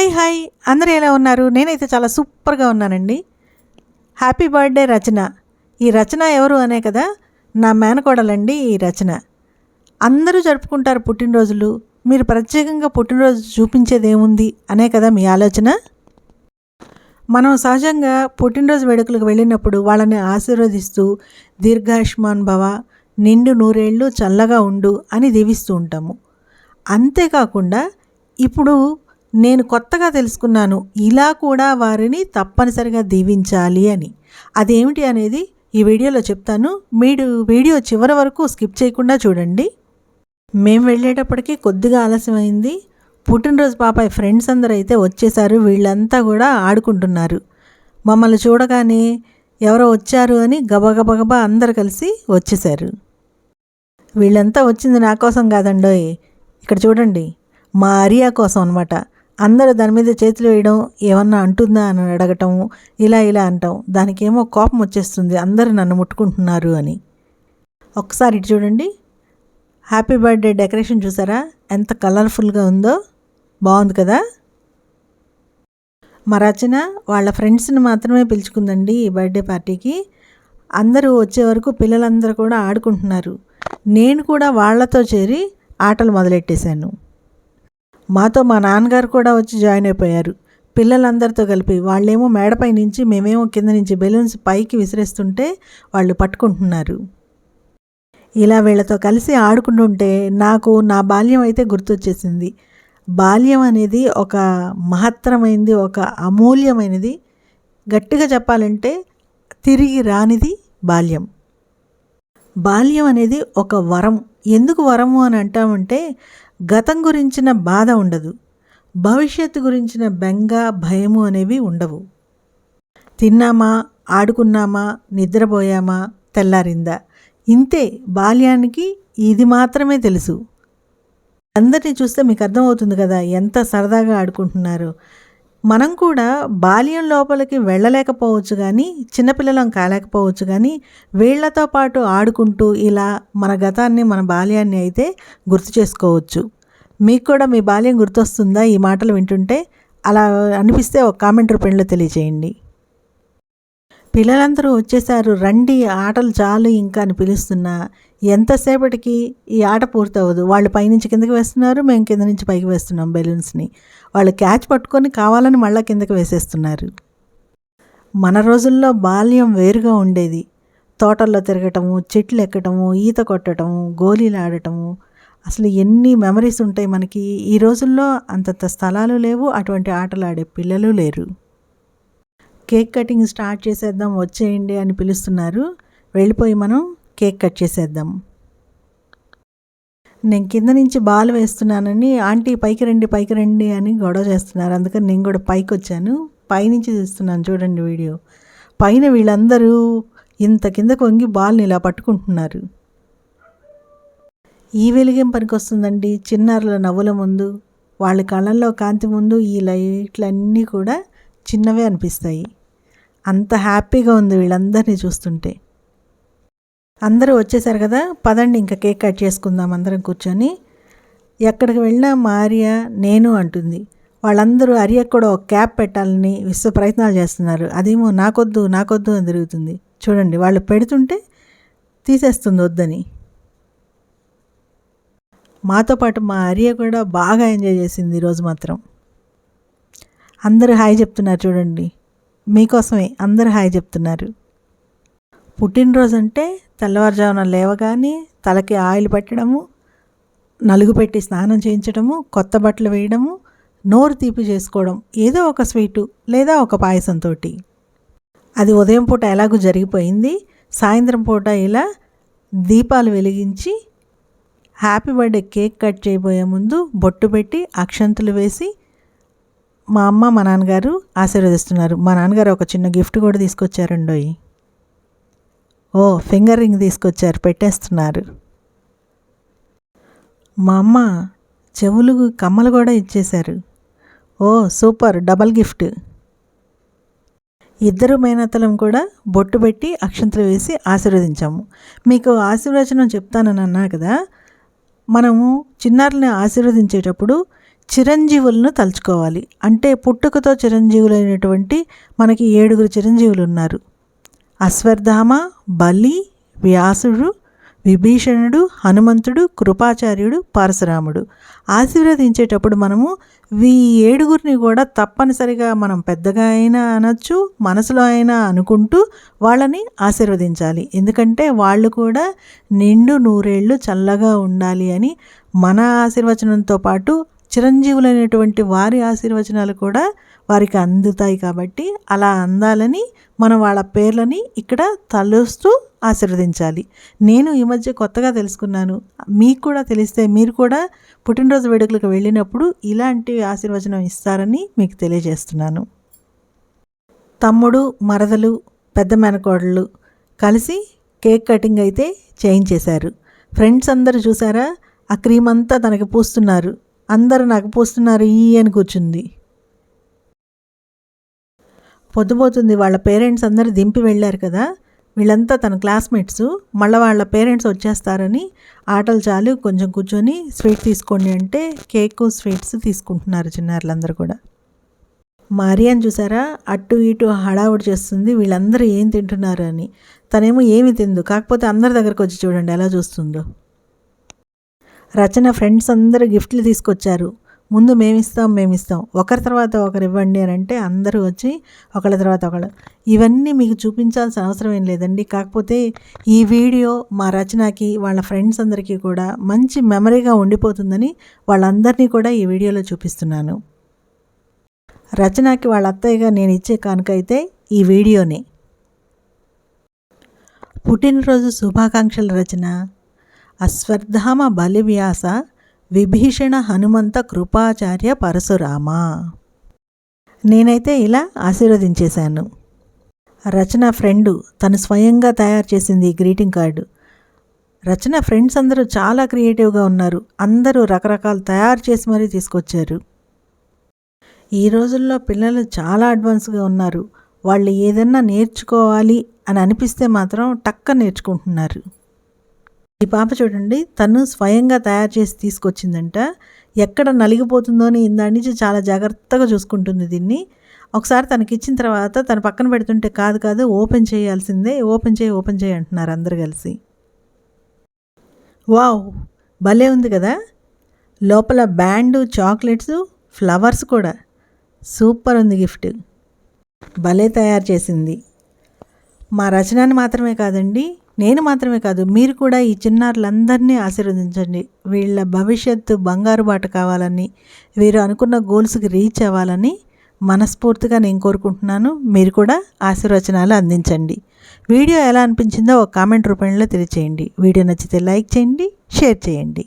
Hi hi. అందరూ ఎలా ఉన్నారు? నేనైతే చాలా సూపర్గా ఉన్నానండి. Happy birthday Rachana. ఈ రచన ఎవరు అనే కదా నా మేనకోడలండి ఈ రచన. అందరూ జరుపుకుంటారు పుట్టినరోజులు. మీరు ప్రత్యేకంగా పుట్టినరోజు చూపించేది ఏముంది అనే కదా మీ ఆలోచన? మనం సహజంగా పుట్టినరోజు వేడుకలకు వెళ్ళినప్పుడు వాళ్ళని ఆశీర్వదిస్తూ దీర్ఘాయుష్మాన్ భవ నిండు నూరేళ్ళు చల్లగా ఉండు అని దీవిస్తూ ఉంటాము. అంతేకాకుండా ఇప్పుడు నేను కొత్తగా తెలుసుకున్నాను ఇలా కూడా వారిని తప్పనిసరిగా దీవించాలి అని. అదేమిటి అనేది ఈ వీడియోలో చెప్తాను. మీరు వీడియో చివరి వరకు స్కిప్ చేయకుండా చూడండి. మేము వెళ్ళేటప్పటికి కొద్దిగా ఆలస్యమైంది. పుట్టినరోజు పాపాయ్ ఫ్రెండ్స్ అందరూ అయితే వచ్చేసారు వీళ్ళంతా కూడా ఆడుకుంటున్నారు. మమ్మల్ని చూడగానే ఎవరో వచ్చారు అని గబగబగబా అందరు కలిసి వచ్చేసారు వీళ్ళంతా వచ్చింది నా కోసం కాదండోయ్. ఇక్కడ చూడండి మా అరియా కోసం అనమాట అందరూ దాని మీద చేతులు వేయడం ఏమన్నా అంటుందా అని అడగటం ఇలా ఇలా అంటాం. దానికేమో కోపం వచ్చేస్తుంది. అందరూ నన్ను ముట్టుకుంటున్నారు అని. ఒకసారి ఇటు చూడండి. హ్యాపీ బర్త్డే డెకరేషన్ చూసారా? ఎంత కలర్ఫుల్గా ఉందో. బాగుంది కదా? మా రచన వాళ్ళ ఫ్రెండ్స్ని మాత్రమే పిలుచుకుందండి ఈ బర్త్డే పార్టీకి. అందరూ వచ్చే వరకు పిల్లలందరూ కూడా ఆడుకుంటున్నారు. నేను కూడా వాళ్ళతో చేరి ఆటలు మొదలెట్టేశాను. మాతో మా నాన్నగారు కూడా వచ్చి జాయిన్ అయిపోయారు. పిల్లలందరితో కలిపి వాళ్ళేమో మేడపై నుంచి మేమేమో కింద నుంచి బెలూన్స్ పైకి విసిరేస్తుంటే వాళ్ళు పట్టుకుంటున్నారు. ఇలా వీళ్ళతో కలిసి ఆడుకుంటుంటే నాకు నా బాల్యం అయితే గుర్తొచ్చేసింది. బాల్యం అనేది ఒక మహత్తరమైనది ఒక అమూల్యమైనది. గట్టిగా చెప్పాలంటే తిరిగి రానిది బాల్యం. బాల్యం అనేది ఒక వరం. ఎందుకు వరము అని అంటామంటే గతం గురించిన బాధ ఉండదు. భవిష్యత్తు గురించిన బెంగ భయము అనేవి ఉండవు. తిన్నామా? ఆడుకున్నామా? నిద్రపోయామా? తెల్లారిందా? ఇంతే. బాల్యానికి ఇది మాత్రమే తెలుసు. అందరినీ చూస్తే మీకు అర్థమవుతుంది కదా ఎంత సరదాగా ఆడుకుంటున్నారో. మనం కూడా బాల్యం లోపలికి వెళ్ళలేకపోవచ్చు కానీ చిన్నపిల్లలం కాలేకపోవచ్చు కానీ వీళ్ళతో పాటు ఆడుకుంటూ ఇలా మన గతాన్ని మన బాల్యాన్ని అయితే గుర్తు చేసుకోవచ్చు. మీకు కూడా మీ బాల్యం గుర్తొస్తుందా? ఈ మాటలు వింటుంటే అలా అనిపిస్తే ఒక కామెంట్ రూపంలో తెలియజేయండి పిల్లలందరూ వచ్చేసారు రండి ఆటలు చాలు ఇంకా అని పిలుస్తున్నా. ఎంతసేపటికి ఈ ఆట పూర్తవదు వాళ్ళు పైనుంచి కిందకి వేస్తున్నారు మేము కింద నుంచి పైకి వేస్తున్నాం బెలూన్స్ని. వాళ్ళు క్యాచ్ పట్టుకొని కావాలని మళ్ళీ కిందకి వేసేస్తున్నారు. మన రోజుల్లో బాల్యం వేరుగా ఉండేది. తోటల్లో తిరగటము చెట్లు ఎక్కటము ఈత కొట్టడము గోళీలు ఆడటము. అసలు ఎన్ని మెమరీస్ ఉంటాయి మనకి? ఈ రోజుల్లో అంతంత స్థలాలు లేవు అటువంటి ఆటలు ఆడే పిల్లలు లేరు. కేక్ కటింగ్ స్టార్ట్ చేసేద్దాం వచ్చేయండి అని పిలుస్తున్నారు. వెళ్ళిపోయి మనం కేక్ కట్ చేసేద్దాం. నేను కింద నుంచి బాల్ వేస్తున్నానని ఆంటీ పైకి రండి పైకి రండి అని గొడవ చేస్తున్నారు. అందుకని నేను కూడా పైకి వచ్చాను. పైనుంచి చూస్తున్నాను చూడండి వీడియో. పైన వీళ్ళందరూ ఇంత కిందకు వంగి బాల్ని ఇలా పట్టుకుంటున్నారు. ఈ వెలుగేం పనికొస్తుందండి? చిన్నారుల నవ్వుల ముందు వాళ్ళ కళ్ళల్లో కాంతి ముందు ఈ లైట్లన్నీ కూడా చిన్నవే అనిపిస్తాయి. అంత హ్యాపీగా ఉంది వీళ్ళందరినీ చూస్తుంటే. అందరూ వచ్చేసారు కదా పదండి ఇంకా కేక్ కట్ చేసుకుందాం అందరం కూర్చొని. ఎక్కడికి వెళ్ళినా మా నేను అంటుంది. వాళ్ళందరూ అరియకు కూడా ఒక క్యాప్ పెట్టాలని విశ్వ ప్రయత్నాలు చేస్తున్నారు. అదేమో నాకొద్దు నాకొద్దు అని తిరుగుతుంది. చూడండి వాళ్ళు పెడుతుంటే తీసేస్తుంది వద్దని. మాతో పాటు మా అరియ కూడా బాగా ఎంజాయ్ చేసింది ఈరోజు మాత్రం. అందరూ హాయ్ చెప్తున్నారు చూడండి. మీకోసమే అందరూ హాయ్ చెప్తున్నారు. పుట్టినరోజు అంటే తెల్లవారుజామున లేవగానే తలకి ఆయిల్ పెట్టడము నలుగు పెట్టి స్నానం చేయించడము కొత్త బట్టలు వేయడము నోరు తీపి చేసుకోవడం ఏదో ఒక స్వీటు లేదా ఒక పాయసంతో అది ఉదయం పూట ఎలాగూ జరిగిపోయింది సాయంత్రం పూట ఇలా దీపాలు వెలిగించి హ్యాపీ బర్త్డే కేక్ కట్ చేయబోయే ముందు బొట్టు పెట్టి అక్షంతులు వేసి మా అమ్మ మా నాన్నగారు ఆశీర్వదిస్తున్నారు. మా నాన్నగారు ఒక చిన్న గిఫ్ట్ కూడా తీసుకొచ్చారండోయ్. ఓ ఫింగర్ రింగ్ తీసుకొచ్చారు పెట్టేస్తున్నారు. మా అమ్మ చెవులు కమ్మలు కూడా ఇచ్చేశారు. ఓ సూపర్ డబల్ గిఫ్ట్. ఇద్దరు మేనత్తలం కూడా బొట్టు పెట్టి అక్షంతలు వేసి ఆశీర్వదించాము. మీకు ఆశీర్వచనం చెప్తానని అన్నా కదా మనము చిన్నారులని ఆశీర్వదించేటప్పుడు చిరంజీవులను తలుచుకోవాలి. అంటే పుట్టుకతో చిరంజీవులైనటువంటి మనకి ఏడుగురు చిరంజీవులు ఉన్నారు అశ్వర్ధామ బలి వ్యాసుడు విభీషణుడు హనుమంతుడు కృపాచార్యుడు పరశురాముడు. ఆశీర్వదించేటప్పుడు మనము ఈ ఏడుగురిని కూడా తప్పనిసరిగా మనం పెద్దగా అయినా అనొచ్చు మనసులో అయినా అనుకుంటూ వాళ్ళని ఆశీర్వదించాలి. ఎందుకంటే వాళ్ళు కూడా నిండు నూరేళ్ళు చల్లగా ఉండాలి అని మన ఆశీర్వచనంతో పాటు చిరంజీవులైనటువంటి వారి ఆశీర్వచనాలు కూడా వారికి అందుతాయి కాబట్టి అలా అందాలని మనం వాళ్ళ పేర్లని ఇక్కడ తలుస్తూ ఆశీర్వదించాలి. నేను ఈ మధ్య కొత్తగా తెలుసుకున్నాను. మీకు కూడా తెలిస్తే మీరు కూడా పుట్టినరోజు వేడుకలకు వెళ్ళినప్పుడు ఇలాంటి ఆశీర్వచనం ఇస్తారని మీకు తెలియజేస్తున్నాను. తమ్ముడు మరదలు పెద్ద మేనకోడళ్ళు కలిసి కేక్ కటింగ్ అయితే చేయించేశారు. ఫ్రెండ్స్ అందరూ చూసారా? ఆ క్రీమ్ అంతా తనకి పూస్తున్నారు. అందరూ నాకు పూస్తున్నారు ఈ అని కూర్చుంది. పొద్దుపోతుంది వాళ్ళ పేరెంట్స్ అందరూ దింపి వెళ్ళారు కదా. వీళ్ళంతా తన క్లాస్మేట్స్ మళ్ళీ వాళ్ళ పేరెంట్స్ వచ్చేస్తారని ఆటలు చాలు కొంచెం కూర్చొని స్వీట్ తీసుకోండి అంటే కేక్ స్వీట్స్ తీసుకుంటున్నారు చిన్నారులందరూ కూడా. మారియాని చూసారా? అటు ఇటు హడావుడి చేస్తుంది వీళ్ళందరూ ఏం తింటున్నారు అని. తనేమో ఏమి తిందు కాకపోతే అందరి దగ్గరకు వచ్చి చూడండి ఎలా చూస్తుందో. రచన ఫ్రెండ్స్ అందరూ గిఫ్ట్లు తీసుకొచ్చారు. ముందు మేమిస్తాం మేమిస్తాం. ఒకరి తర్వాత ఒకరు ఇవ్వండి అని అంటే అందరూ వచ్చి ఒకళ్ళ తర్వాత ఒకళ్ళు. ఇవన్నీ మీకు చూపించాల్సిన అవసరం ఏం లేదండి. కాకపోతే ఈ వీడియో మా రచనకి వాళ్ళ ఫ్రెండ్స్ అందరికీ కూడా మంచి మెమరీగా ఉండిపోతుందని వాళ్ళందరినీ కూడా ఈ వీడియోలో చూపిస్తున్నాను. రచనకి వాళ్ళ అత్తయ్యగా నేను ఇచ్చే కానుకైతే ఈ వీడియోనే. పుట్టినరోజు శుభాకాంక్షల రచన. అశ్వర్ధామ బలివ్యాస విభీషణ హనుమంత కృపాచార్య పరశురామ. నేనైతే ఇలా ఆశీర్వదించేశాను. రచన ఫ్రెండు తను స్వయంగా తయారు చేసింది ఈ గ్రీటింగ్ కార్డు. రచన ఫ్రెండ్స్ అందరూ చాలా క్రియేటివ్గా ఉన్నారు. అందరూ రకరకాలు తయారు చేసి మరీ తీసుకొచ్చారు. ఈ రోజుల్లో పిల్లలు చాలా అడ్వాన్స్గా ఉన్నారు. వాళ్ళు ఏదన్నా నేర్చుకోవాలి అని అనిపిస్తే మాత్రం టక్క నేర్చుకుంటున్నారు. ఈ పాప చూడండి తను స్వయంగా తయారు చేసి తీసుకొచ్చిందంట. ఎక్కడ నలిగిపోతుందో అని ఇందాడి నుంచి చాలా జాగ్రత్తగా చూసుకుంటుంది దీన్ని. ఒకసారి తనకి ఇచ్చిన తర్వాత తన పక్కన పెడుతుంటే కాదు కాదు ఓపెన్ చేయాల్సిందే ఓపెన్ చేయి ఓపెన్ చేయి అంటున్నారు అందరు కలిసి. వావ్ భలే ఉంది కదా. లోపల బ్యాండ్ చాక్లెట్స్ ఫ్లవర్స్ కూడా. సూపర్ ఉంది గిఫ్ట్. భలే తయారు చేసింది. మా రచనని మాత్రమే కాదండి నేను మాత్రమే కాదు మీరు కూడా ఈ చిన్నారులందరినీ ఆశీర్వదించండి. వీళ్ళ భవిష్యత్తు బంగారు బాట కావాలని వీరు అనుకున్న గోల్స్కి రీచ్ అవ్వాలని మనస్ఫూర్తిగా నేను కోరుకుంటున్నాను. మీరు కూడా ఆశీర్వచనాలు అందించండి. వీడియో ఎలా అనిపించిందో ఒక కామెంట్ రూపంలో తెలియచేయండి. వీడియో నచ్చితే లైక్ చేయండి షేర్ చేయండి.